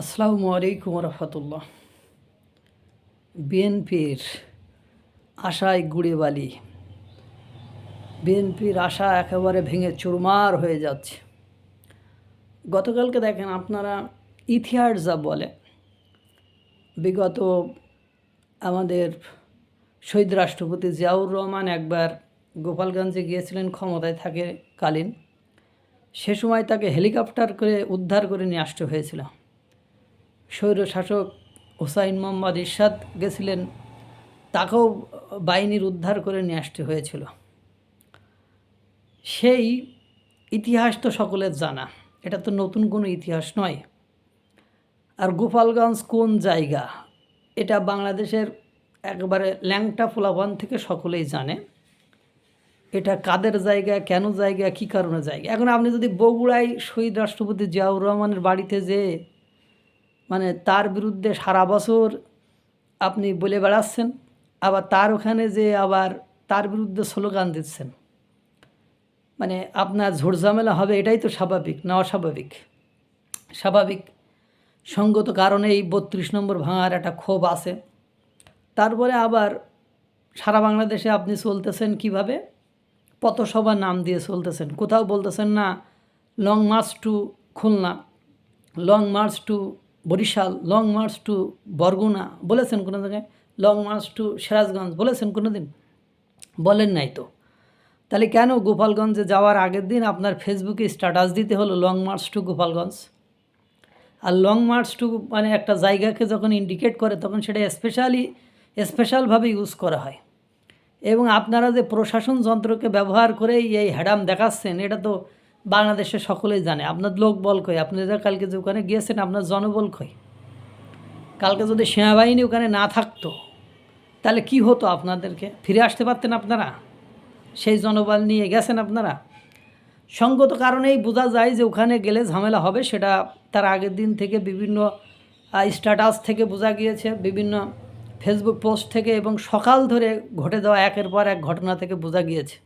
আসসালামু আলাইকুম রহমতুল্লাহ বিএনপির আশায় গুড়ে বালি। বিএনপির আশা একেবারে ভেঙে চুরমার হয়ে যাচ্ছে। গতকালকে দেখেন আপনারা ইতিহাস যা বলে, বিগত আমাদের শহীদ রাষ্ট্রপতি জিয়াউর রহমান একবার গোপালগঞ্জে গিয়েছিলেন, ক্ষমতায় থাকে কালীন সে সময় তাকে হেলিকপ্টার করে উদ্ধার করে নিয়ে আসতে হয়েছিল। স্বৈর শাসক হোসাইন মোহাম্মদ ইরশাদ গেছিলেন, তাকেও বাহিনীর উদ্ধার করে নিয়ে আসতে হয়েছিল। সেই ইতিহাস তো সকলের জানা, এটা তো নতুন কোনো ইতিহাস নয়। আর গোপালগঞ্জ কোন জায়গা? এটা বাংলাদেশের একবারে ল্যাংটা ফোলাভান থেকে সকলেই জানে। এটা কাদের জায়গা, কেন জায়গা, কী কারণে জায়গা? এখন আপনি যদি বগুড়ায় শহীদ রাষ্ট্রপতি জিয়াউর রহমানের বাড়িতে যে মানে তার বিরুদ্ধে সারা বছর আপনি বলে বেড়াচ্ছেন, আবার তার ওখানে যে আবার তার বিরুদ্ধে স্লোগান দিচ্ছেন। মানে আপনার ঝোড়ঝামেলা হবে, এটাই তো স্বাভাবিক, না অস্বাভাবিক? স্বাভাবিক সঙ্গত কারণে এই বত্রিশ নম্বর ভাঙার একটা ক্ষোভ আছে। তারপরে আবার সারা বাংলাদেশে আপনি চলতেছেন কীভাবে? পথসভা নাম দিয়ে চলতেছেন। কোথাও বলতেছেন না long march to Khulna long march to Barishal, long march to Barguna, বলেছেন কোনো জায়গায় লং মার্চ টু সিরাজগঞ্জ, বলেছেন কোনো দিন বলেন নাই তো। তাহলে কেন গোপালগঞ্জে যাওয়ার আগের দিন আপনার ফেসবুকে স্ট্যাটাস দিতে হলো লং মার্চ টু গোপালগঞ্জ? আর লং মার্চ টু মানে একটা জায়গাকে যখন ইন্ডিকেট করে, তখন সেটা স্পেশালি, স্পেশালভাবে ইউজ করা হয়। এবং আপনারা যে প্রশাসন যন্ত্রকে ব্যবহার করেই এই হ্যাডাম দেখাচ্ছেন, এটা তো বাংলাদেশে সকলেই জানে। আপনার লোক বল কই? আপনি যে কালকে যে ওখানে গিয়েছেন, আপনার জনবল কই? কালকে যদি সেনাবাহিনী ওখানে না থাকতো, তাহলে কি হতো আপনাদেরকে? ফিরে আসতে পারতেন আপনারা? সেই জনবল নিয়ে গেছেন আপনারা? সঙ্গত কারণেই বোঝা যায় যে ওখানে গেলে ঝামেলা হবে, সেটা তার আগের দিন থেকে বিভিন্ন স্ট্যাটাস থেকে বোঝা গিয়েছে, বিভিন্ন ফেসবুক পোস্ট থেকে এবং সকাল ধরে ঘটে যাওয়া একের পর এক ঘটনা থেকে বোঝা গিয়েছে।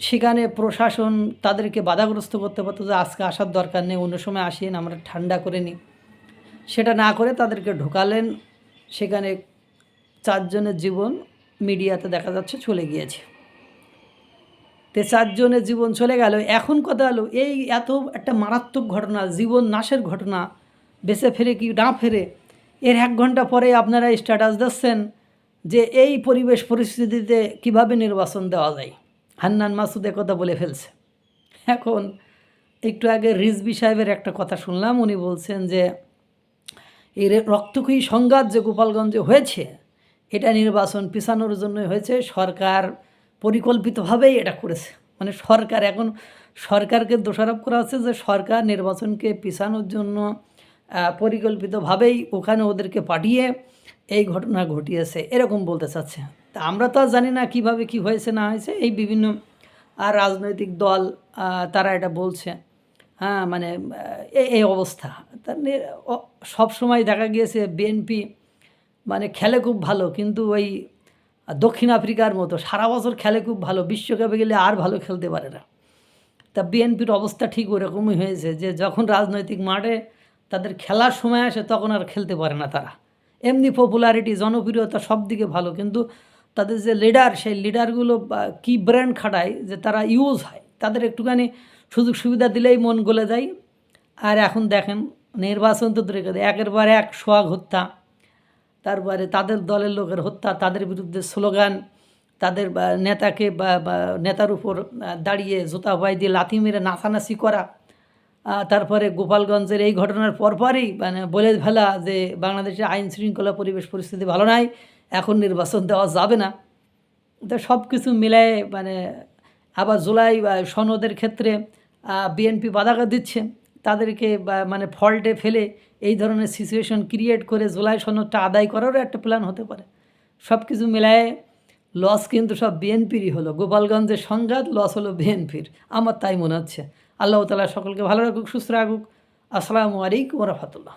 সেখানে প্রশাসন তাদেরকে বাধাগ্রস্ত করতে পারতো যে আজকে আসার দরকার নেই, অন্য সময় আসেন, আমরা ঠান্ডা করে নিই। সেটা না করে তাদেরকে ঢোকালেন। সেখানে চারজনের জীবন মিডিয়াতে দেখা যাচ্ছে চলে গিয়েছে। তে চারজনের জীবন চলে গেল। এখন কথা হলো, এই এত একটা মারাত্মক ঘটনা, জীবন নাশের ঘটনা, বেঁচে ফেরে কি না ফেরে, এর এক ঘণ্টা পরে আপনারা স্ট্যাটাস দিচ্ছেন যে এই পরিবেশ পরিস্থিতিতে কীভাবে নির্বাচন দেওয়া যায়। হান্নান মাসুদ কথা বলে ফেলছে। এখন একটু আগে রিজবি সাহেবের একটা কথা শুনলাম, উনি বলছেন যে, এই রক্তক্ষয়ী সংঘাত যে গোপালগঞ্জে হয়েছে, এটা নির্বাচন পিছানোর জন্য হয়েছে, সরকার পরিকল্পিতভাবেই এটা করেছে। মানে সরকার, এখন সরকারকে দোষারোপ করা হচ্ছে যে সরকার নির্বাচনকে পিছানোর জন্য পরিকল্পিতভাবেই ওখানে ওদেরকে পাঠিয়ে এই ঘটনা ঘটিয়েছে। এরকম বলতে চাচ্ছে। আমরা তো আর জানি না কীভাবে কি হয়েছে, না হয়েছে, এই বিভিন্ন আর রাজনৈতিক দল তারা এটা বলছে। হ্যাঁ মানে এই অবস্থা। সব সময় দেখা গিয়েছে বিএনপি মানে খেলে খুব ভালো, কিন্তু ওই দক্ষিণ আফ্রিকার মতো, সারা বছর খেলে খুব ভালো, বিশ্বকাপে গেলে আর ভালো খেলতে পারে না। তা বিএনপির অবস্থা ঠিক ওরকমই হয়েছে যে, যখন রাজনৈতিক মাঠে তাদের খেলার সময় আসে, তখন আর খেলতে পারে না তারা। এমনি পপুলারিটি জনপ্রিয়তা সব দিকে ভালো, কিন্তু তাদের যে লিডার সেই লিডারগুলো কি ব্র্যান্ড খাটায় যে তারা ইউজ হয়, তাদের একটুখানি সুযোগ সুবিধা দিলেই মন গলে যায়। আর এখন দেখেন, নির্বাচন তো দূরে কথা, একের পর এক সোয়াগ হত্যা, তারপরে তাদের দলের লোকের হত্যা, তাদের বিরুদ্ধে স্লোগান, তাদের নেতাকে বা নেতার উপর দাঁড়িয়ে জুতা বাই দিয়ে লাথি মেরে নাচানাচি করা তারপরে গোপালগঞ্জের এই ঘটনার পরপরই মানে বলে ফেলা যে বাংলাদেশের আইন শৃঙ্খলা পরিবেশ পরিস্থিতি ভালো নাই এখন নির্বাচন দেওয়া যাবে না। তো সব কিছু মিলায় মানে আবার জুলাই সনদের ক্ষেত্রে বিএনপি বাধা দিচ্ছে। তাদেরকে মানে ফল্টে ফেলে এই ধরনের সিচুয়েশন ক্রিয়েট করে জুলাই সনদটা আদায় করারও একটা প্ল্যান হতে পারে। সব কিছু মিলায় লস কিন্তু সব বিএনপিরই হলো। গোপালগঞ্জের সংঘাত লস হলো বিএনপির। আমার তাই মনে হচ্ছে। আল্লাহ তালা সকলকে ভালো রাখুক, সুস্থ রাখুক। আসসালামু আলাইকুম রহমতুল্লাহ।